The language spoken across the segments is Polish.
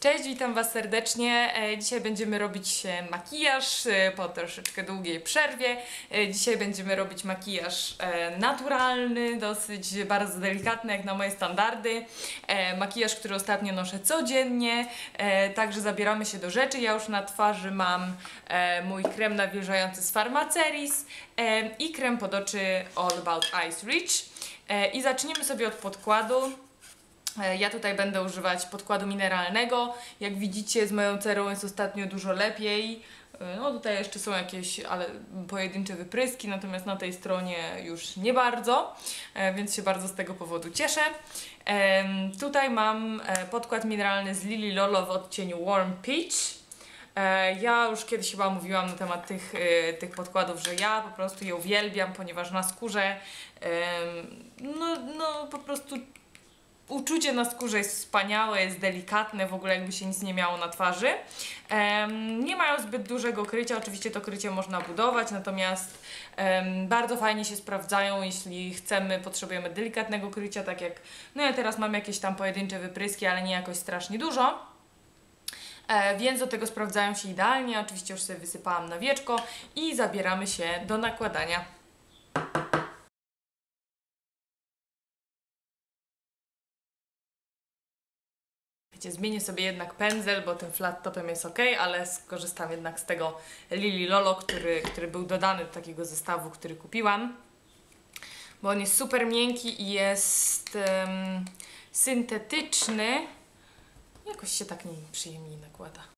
Cześć, witam Was serdecznie. E, Dzisiaj będziemy robić e, makijaż e, po troszeczkę długiej przerwie. E, Dzisiaj będziemy robić makijaż e, naturalny, dosyć bardzo delikatny jak na moje standardy. E, Makijaż, który ostatnio noszę codziennie, e, także zabieramy się do rzeczy. Ja już na twarzy mam e, mój krem nawilżający z Pharmaceris e, i krem pod oczy All About Eyes Rich. E, I zaczniemy sobie od podkładu. E, Ja tutaj będę używać podkładu mineralnego. Jak widzicie, z moją cerą jest ostatnio dużo lepiej. E, No tutaj jeszcze są jakieś ale pojedyncze wypryski, natomiast na tej stronie już nie bardzo, e, więc się bardzo z tego powodu cieszę. Tutaj mam podkład mineralny z Lily Lolo w odcieniu Warm Peach. Ja już kiedyś chyba mówiłam na temat tych, tych podkładów, że ja po prostu je uwielbiam, ponieważ na skórze no, no po prostu uczucie na skórze jest wspaniałe, jest delikatne, w ogóle jakby się nic nie miało na twarzy. Em, nie mają zbyt dużego krycia, oczywiście to krycie można budować, natomiast em, bardzo fajnie się sprawdzają, jeśli chcemy, potrzebujemy delikatnego krycia, tak jak, no ja teraz mam jakieś tam pojedyncze wypryski, ale nie jakoś strasznie dużo. E, więc do tego sprawdzają się idealnie. Oczywiście już sobie wysypałam na wieczko i zabieramy się do nakładania. Wiecie, zmienię sobie jednak pędzel, bo tym flat topem jest ok, ale skorzystam jednak z tego Lily Lolo, który, który był dodany do takiego zestawu, który kupiłam. Bo on jest super miękki i jest em, syntetyczny. Jakoś się tak nim przyjemniej nakłada.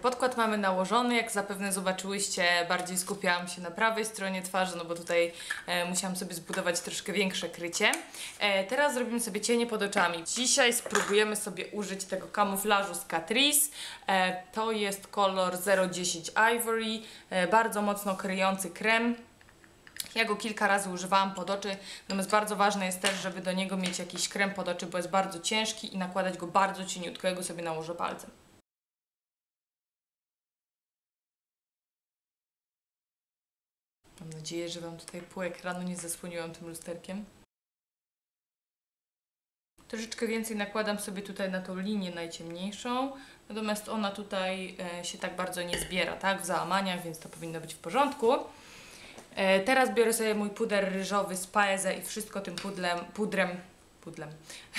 Podkład mamy nałożony. Jak zapewne zobaczyłyście, bardziej skupiałam się na prawej stronie twarzy, no bo tutaj e, musiałam sobie zbudować troszkę większe krycie. E, teraz zrobimy sobie cienie pod oczami. Dzisiaj spróbujemy sobie użyć tego kamuflażu z Catrice. E, to jest kolor 010 Ivory, e, bardzo mocno kryjący krem. Ja go kilka razy używałam pod oczy, natomiast bardzo ważne jest też, żeby do niego mieć jakiś krem pod oczy, bo jest bardzo ciężki i nakładać go bardzo cieniutko. Ja go sobie nałożę palcem. Nadzieję, że Wam tutaj pół ekranu nie zasłoniłam tym lusterkiem. Troszeczkę więcej nakładam sobie tutaj na tą linię najciemniejszą, natomiast ona tutaj e, się tak bardzo nie zbiera, tak, w załamaniach, więc to powinno być w porządku. E, teraz biorę sobie mój puder ryżowy z Paese i wszystko tym pudlem, pudrem, pudlem,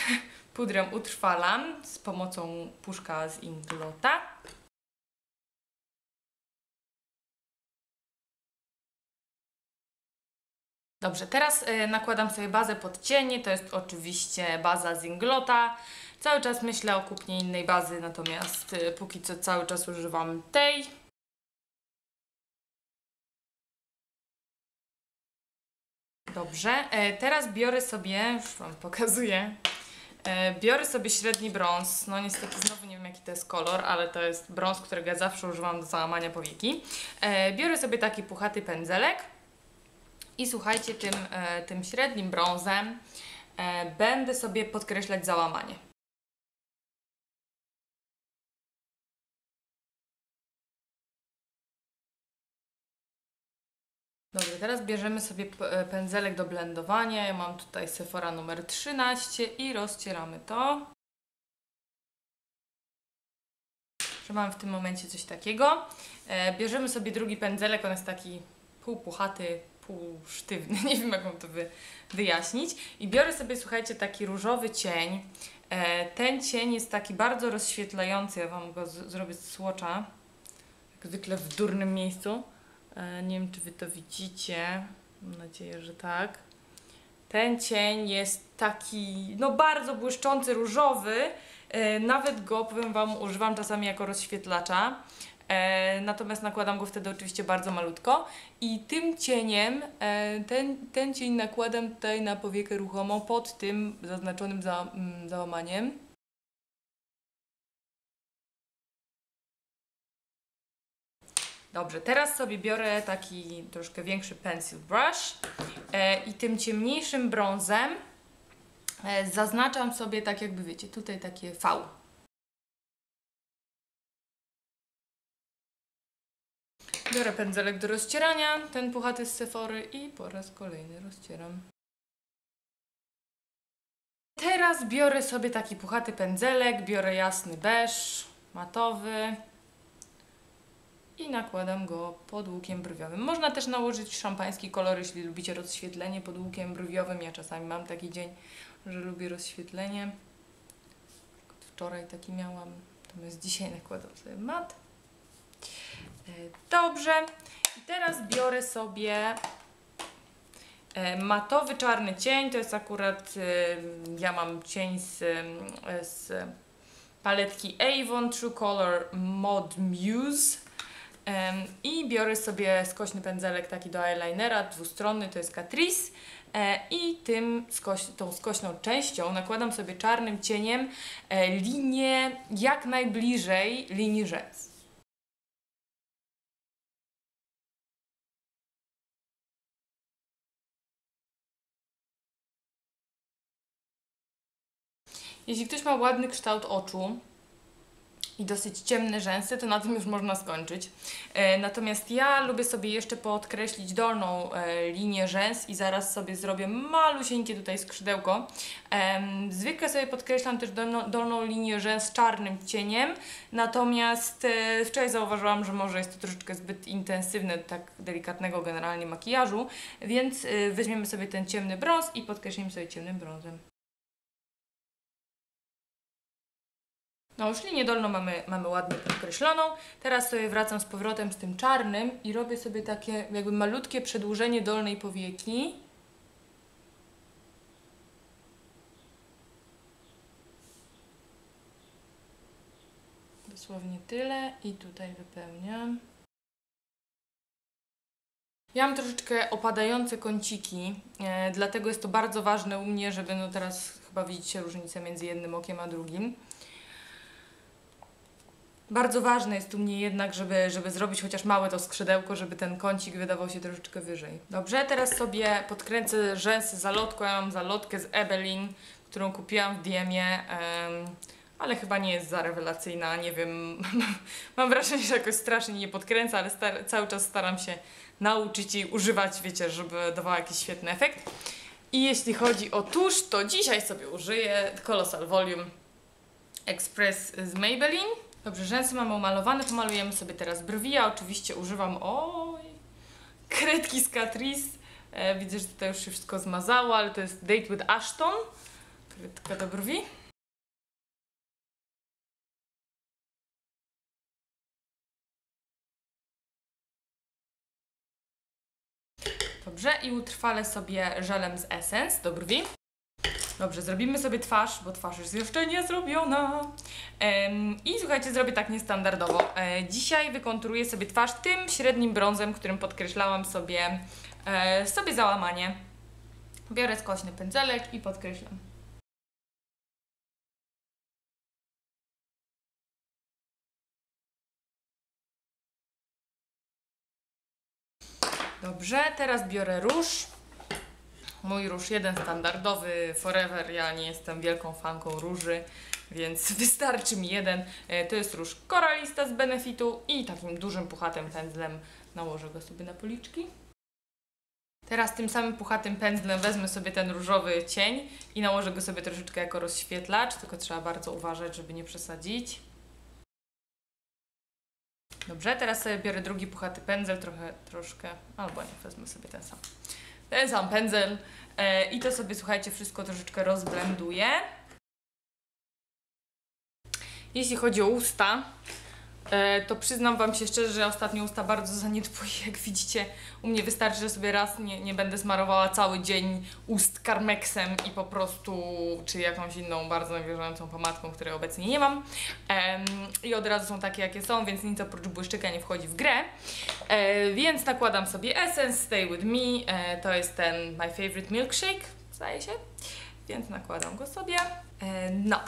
pudrem utrwalam z pomocą puszka z Inglota. Dobrze, teraz y, nakładam sobie bazę pod cienie, to jest oczywiście baza z Inglota. Cały czas myślę o kupnie innej bazy, natomiast y, póki co cały czas używam tej. Dobrze, e, teraz biorę sobie, już Wam pokazuję, e, biorę sobie średni brąz, no niestety znowu nie wiem jaki to jest kolor, ale to jest brąz, którego ja zawsze używam do załamania powieki. E, biorę sobie taki puchaty pędzelek. I słuchajcie, tym, e, tym średnim brązem e, będę sobie podkreślać załamanie. Dobrze, teraz bierzemy sobie e, pędzelek do blendowania. Ja mam tutaj Sephora numer 13 i rozcieramy to. Że mam w tym momencie coś takiego. Bierzemy sobie drugi pędzelek, on jest taki półpuchaty, półsztywny, nie wiem jak mam to wy, wyjaśnić. I biorę sobie, słuchajcie, taki różowy cień. E, ten cień jest taki bardzo rozświetlający, ja Wam go zrobię z słocza, jak zwykle w durnym miejscu. E, nie wiem, czy Wy to widzicie, mam nadzieję, że tak. Ten cień jest taki, no bardzo błyszczący, różowy. E, nawet go, powiem Wam, używam czasami jako rozświetlacza. E, natomiast nakładam go wtedy oczywiście bardzo malutko. I tym cieniem, e, ten, ten cień nakładam tutaj na powiekę ruchomą pod tym zaznaczonym za, mm, załamaniem. Dobrze, teraz sobie biorę taki troszkę większy pencil brush e, i tym ciemniejszym brązem e, zaznaczam sobie tak jakby wiecie, tutaj takie V. Biorę pędzelek do rozcierania, ten puchaty z Sephory i po raz kolejny rozcieram. Teraz biorę sobie taki puchaty pędzelek, biorę jasny beż, matowy i nakładam go pod łukiem brwiowym. Można też nałożyć szampański kolor, jeśli lubicie rozświetlenie pod łukiem brwiowym. Ja czasami mam taki dzień, że lubię rozświetlenie. Wczoraj taki miałam, natomiast dzisiaj nakładam sobie mat. E, dobrze. Teraz biorę sobie e, matowy czarny cień. To jest akurat, e, ja mam cień z, z paletki Avon True Color Mod Muse. I biorę sobie skośny pędzelek taki do eyelinera, dwustronny, to jest Catrice. I tym tą skośną częścią nakładam sobie czarnym cieniem linię jak najbliżej linii rzęs. Jeśli ktoś ma ładny kształt oczu i dosyć ciemne rzęsy, to na tym już można skończyć. E, natomiast ja lubię sobie jeszcze podkreślić dolną e, linię rzęs i zaraz sobie zrobię malusieńkie tutaj skrzydełko. Zwykle sobie podkreślam też dolną, linię rzęs czarnym cieniem, natomiast e, wczoraj zauważyłam, że może jest to troszeczkę zbyt intensywne, tak delikatnego generalnie makijażu, więc weźmiemy sobie ten ciemny brąz i podkreślimy sobie ciemnym brązem. No już linię dolną mamy, mamy ładnie podkreśloną. Teraz sobie wracam z powrotem z tym czarnym i robię sobie takie jakby malutkie przedłużenie dolnej powieki. Dosłownie tyle i tutaj wypełniam. Ja mam troszeczkę opadające kąciki, e, dlatego jest to bardzo ważne u mnie, żeby no teraz chyba widzicie różnicę między jednym okiem a drugim. Bardzo ważne jest u mnie jednak, żeby, żeby zrobić chociaż małe to skrzydełko, żeby ten kącik wydawał się troszeczkę wyżej. Dobrze, teraz sobie podkręcę rzęsy zalotką. Ja mam zalotkę z Ebelin, którą kupiłam w DM-ie, um, ale chyba nie jest za rewelacyjna, nie wiem, mam wrażenie, że jakoś strasznie nie podkręca, ale cały czas staram się nauczyć jej używać, wiecie, żeby dawała jakiś świetny efekt. I jeśli chodzi o tusz, to dzisiaj sobie użyję Colossal Volume Express z Maybelline. Dobrze, rzęsy mamy umalowane, pomalujemy sobie teraz brwi. Ja oczywiście używam, oj, kredki z Catrice. E, widzę, że tutaj już się wszystko zmazało, ale to jest Date with Ashton. Kredka do brwi. Dobrze, i utrwalę sobie żelem z Essence do brwi. Dobrze, zrobimy sobie twarz, bo twarz jest jeszcze nie zrobiona. I słuchajcie, zrobię tak niestandardowo. E, dzisiaj wykonturuję sobie twarz tym średnim brązem, którym podkreślałam sobie, e, sobie załamanie. Biorę skośny pędzelek i podkreślam. Dobrze, teraz biorę róż. Mój róż jeden standardowy, forever. Ja nie jestem wielką fanką róży, więc wystarczy mi jeden. E, to jest róż koralista z Benefitu i takim dużym puchatym pędzlem nałożę go sobie na policzki. Teraz tym samym puchatym pędzlem wezmę sobie ten różowy cień i nałożę go sobie troszeczkę jako rozświetlacz, tylko trzeba bardzo uważać, żeby nie przesadzić. Dobrze, teraz sobie biorę drugi puchaty pędzel, trochę, troszkę, albo nie, wezmę sobie ten sam ten sam pędzel e, i to sobie, słuchajcie, wszystko troszeczkę rozblenduję. Jeśli chodzi o usta, to przyznam Wam się szczerze, że ostatnio usta bardzo zaniedbuję. Jak widzicie, u mnie wystarczy, że sobie raz nie, nie będę smarowała cały dzień ust karmeksem i po prostu, czy jakąś inną bardzo nawilżającą pomadką, której obecnie nie mam. I od razu są takie, jakie są, więc nic oprócz błyszczyka nie wchodzi w grę. E, więc nakładam sobie Essence Stay With Me. E, to jest ten My Favorite Milkshake, zdaje się. Więc nakładam go sobie. no.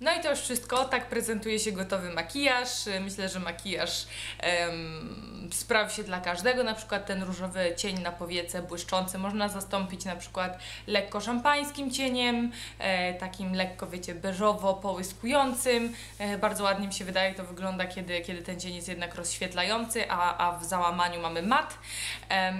No i to już wszystko. Tak prezentuje się gotowy makijaż. Myślę, że makijaż em, sprawi się dla każdego. Na przykład ten różowy cień na powiece błyszczący można zastąpić na przykład lekko szampańskim cieniem, e, takim lekko, wiecie, beżowo połyskującym. E, bardzo ładnie mi się wydaje to wygląda, kiedy, kiedy ten cień jest jednak rozświetlający, a, a w załamaniu mamy mat. E,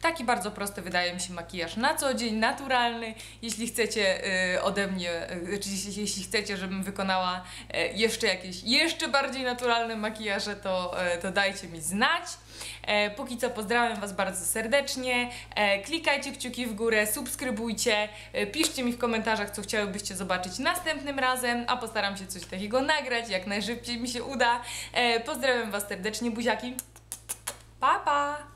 taki bardzo prosty wydaje mi się makijaż na co dzień, naturalny. Jeśli chcecie e, ode mnie, e, czy jeśli, jeśli chcecie, żebym wykonała e, jeszcze jakieś jeszcze bardziej naturalne makijaże, to, e, to dajcie mi znać. E, Póki co pozdrawiam Was bardzo serdecznie. Klikajcie kciuki w górę, subskrybujcie, piszcie mi w komentarzach, co chciałybyście zobaczyć następnym razem, a postaram się coś takiego nagrać, jak najszybciej mi się uda. Pozdrawiam Was serdecznie, buziaki. Pa, pa!